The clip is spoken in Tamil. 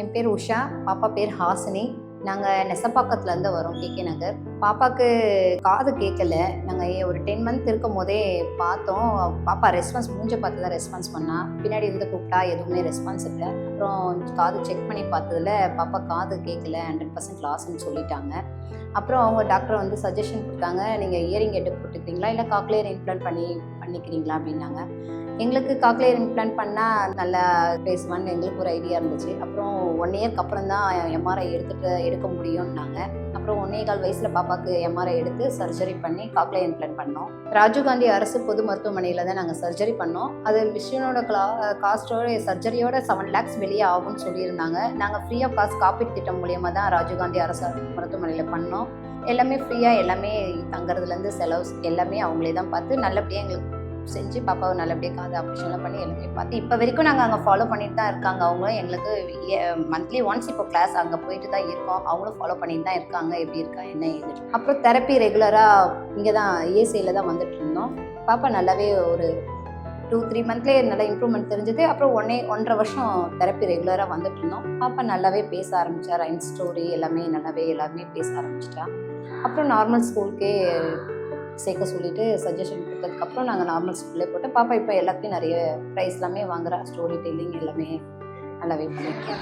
என் பேர் உஷா பாப்பா பேர் ஹாசினி. நாங்கள் நெசப்பாக்கத்துலேருந்து வரோம் கேகே நகர். பாப்பாவுக்கு காது கேட்கல. நாங்கள் ஒரு டென் மந்த் இருக்கும் போதே பார்த்தோம். பாப்பா ரெஸ்பான்ஸ் மூஞ்ச பார்த்து தான் ரெஸ்பான்ஸ் பண்ணா. பின்னாடி இருந்து கூப்பிட்டா எதுவுமே ரெஸ்பான்ஸ் இல்லை. அப்புறம் காது செக் பண்ணி பார்த்ததுல பாப்பா காது கேட்கல ஹண்ட்ரட் பர்சன்ட் லாஸ்ன்னு சொல்லிட்டாங்க. அப்புறம் அவங்க டாக்டர் வந்து சஜஷன் கொடுத்தாங்க. நீங்கள் இயரிங் எட்டு போட்டுக்கிறீங்களா? இல்லை காக்லேயர் இம்ப்ளான்ட் பண்ணி பண்ணிக்கிறீங்களா அப்படின்னாங்க. எங்களுக்கு காக்லேயர் இம்ப்ளான்ட் பண்ணால் நல்லா பேசுவான்னு எங்களுக்கு ஒரு ஐடியா இருந்துச்சு. அப்புறம் ஒன் இயர்க்கு அப்புறம் தான் எம்ஆர்ஐ எடுத்துட்டு எடுக்க முடியும்னாங்க. அப்புறம் ஒன்னே கால் வயசில் பாப்பாவுக்கு எம்ஆர்ஐ எடுத்து சர்ஜரி பண்ணி காக்லியர் இம்ப்ளான்ட் பண்ணோம். ராஜீவ்காந்தி அரசு பொது மருத்துவமனையில் தான் நாங்கள் சர்ஜரி பண்ணோம். அது மிஷினோட கிளா காஸ்ட்டோட சர்ஜரியோட செவன் லேக்ஸ் வெளியே ஆகும்னு சொல்லியிருந்தாங்க. நாங்கள் ஃப்ரீ ஆஃப் காஸ்ட் காப்பீடு திட்டம் மூலியமாக தான் ராஜீவ்காந்தி அரசு மருத்துவமனையில் பண்ணோம். எல்லாமே ஃப்ரீயாக எல்லாமே தங்குறதுலேருந்து செலவு எல்லாமே அவங்களே தான் பார்த்து நல்லபடியாக எங்களுக்கு செஞ்சு பாப்பாவை நல்லபடியாக காது ஆப்ரேஷன்லாம் பண்ணி எல்லாமே பார்த்து இப்போ வரைக்கும் நாங்கள் அங்கே ஃபாலோ பண்ணிட்டு தான் இருக்காங்க. அவங்களும் எங்களுக்கு மந்த்லி ஒன்ஸ் இப்போ கிளாஸ் அங்கே போயிட்டு தான் இருக்கோம். அவங்களும் ஃபாலோ பண்ணிட்டு தான் இருக்காங்க. எப்படி இருக்கா என்ன இது அப்புறம் தெரப்பி ரெகுலராக இங்கே தான் இஎஸ்ஐயில் தான் வந்துட்டு இருந்தோம். பாப்பா நல்லாவே ஒரு டூ த்ரீ மந்த்லேயே நல்லா இம்ப்ரூவ்மெண்ட் தெரிஞ்சது. அப்புறம் ஒன்னே ஒன்றரை வருஷம் தெரப்பி ரெகுலராக வந்துட்டு இருந்தோம். பாப்பா நல்லாவே பேச ஆரம்பித்தார் ரைன் ஸ்டோரி எல்லாமே நல்லாவே எல்லாமே பேச ஆரம்பிச்சிட்டா. அப்புறம் நார்மல் ஸ்கூலுக்கே சேர்க்க சொல்லிட்டு சஜஷன் கொடுத்ததுக்கப்புறம் நாங்கள் நார்மல் ஸ்கூல்லே போட்டு பாப்பா இப்போ எல்லாத்தையும் நிறைய ப்ரைஸ் எல்லாமே வாங்குறா ஸ்டோரி டெல்லிங் எல்லாமே நல்லாவே பண்ணிட்டு